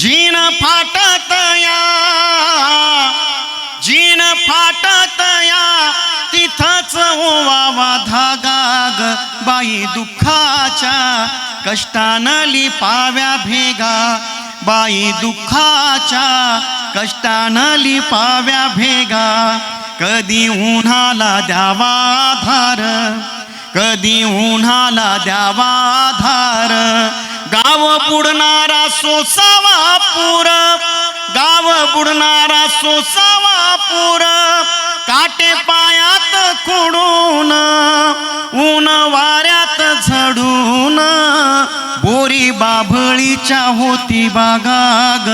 Gene फाटतया gene फाटतया तिथंच ओवावा धागा ग बाई दुःखाच्या कष्टानं लिपाव्या भेगा. बाई दुःखाच्या कष्टानं लिपाव्या भेगा. कधी उन्हाला द्यावा धार कधी उन्हाला द्यावा आधार. गाव बुडणारा सोसावा पूर गाव बुडणारा सोसावा पूर काटे पायात खुडून ऊन वाऱ्यात झडून बोरी बाभळीच्या होती बागाग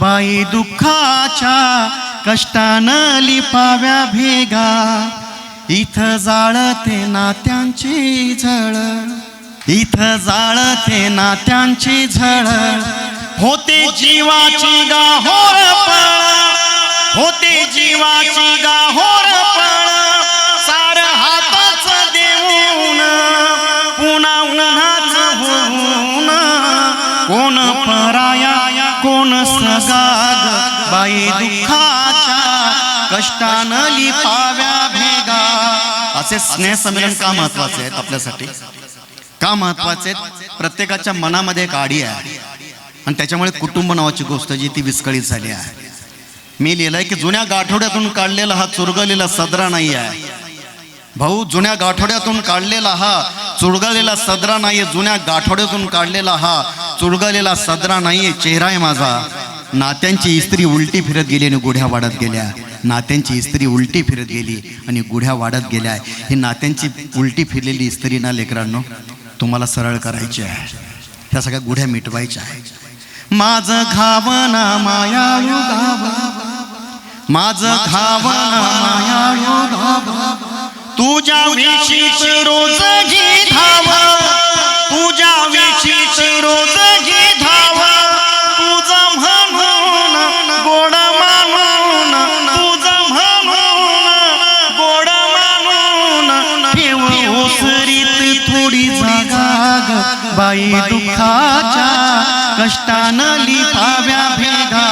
बाई दुःखाच्या कष्टानं लिपाव्या भेगा. इथं जाळते नात्यांची झळ. इथं जाळते नात्यांची झळ. होते जीवाची गाहोर पळ. होते जीवाची गाहोर पळ. सार हाताच देऊन. पुन्हा उन्हाच होऊन. कोण पराया कोण सगाग. बाई दुःखाच्या कष्टानं लिपाव्या भेगा. असे स्नेह संमेलन का महत्त्वाचे आहेत आपल्यासाठी? का महत्त्वाचे आहेत प्रत्येकाच्या मनामध्ये एक आडी आहे. आणि त्याच्यामुळे कुटुंब नावाची गोष्ट जी ती विस्कळीत झाली आहे. मी लिहिलंय की जुन्या गाठोड्यातून काढलेला हा चुरगलेला सदरा नाही आहे. भाऊ जुन्या गाठोड्यातून काढलेला हा चुरगलेला सदरा नाहीये जुन्या गाठोड्यातून काढलेला हा चुरगलेला सदरा नाहीये चेहरा आहे माझा. नात्यांची इस्त्री उलटी फिरत गेली आणि गुढ्या वाढत गेल्या. नात्यांची इस्त्री उलटी फिरत गेली आणि गुढ्या वाढत गेल्या. ही नात्यांची उलटी फिरलेली इस्त्री ना लेकरांनो? तुम्हाला सरळ करायची आहे. ह्या सगळ्या गुढ्या मिटवायच्या आहेत माझं घावना गाव माझं घावना गाव तुझ्या रोज बाई दुःखाच्या कष्टानं लिपाव्या भेगा.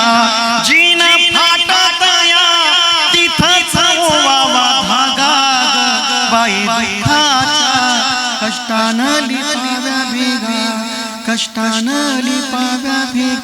जीन फाटत या तिथंच ओवावा धागा बाई दुःखाच्या कष्टानं लिपाव्या भेगा. कष्टानं लिपाव्या भेगा.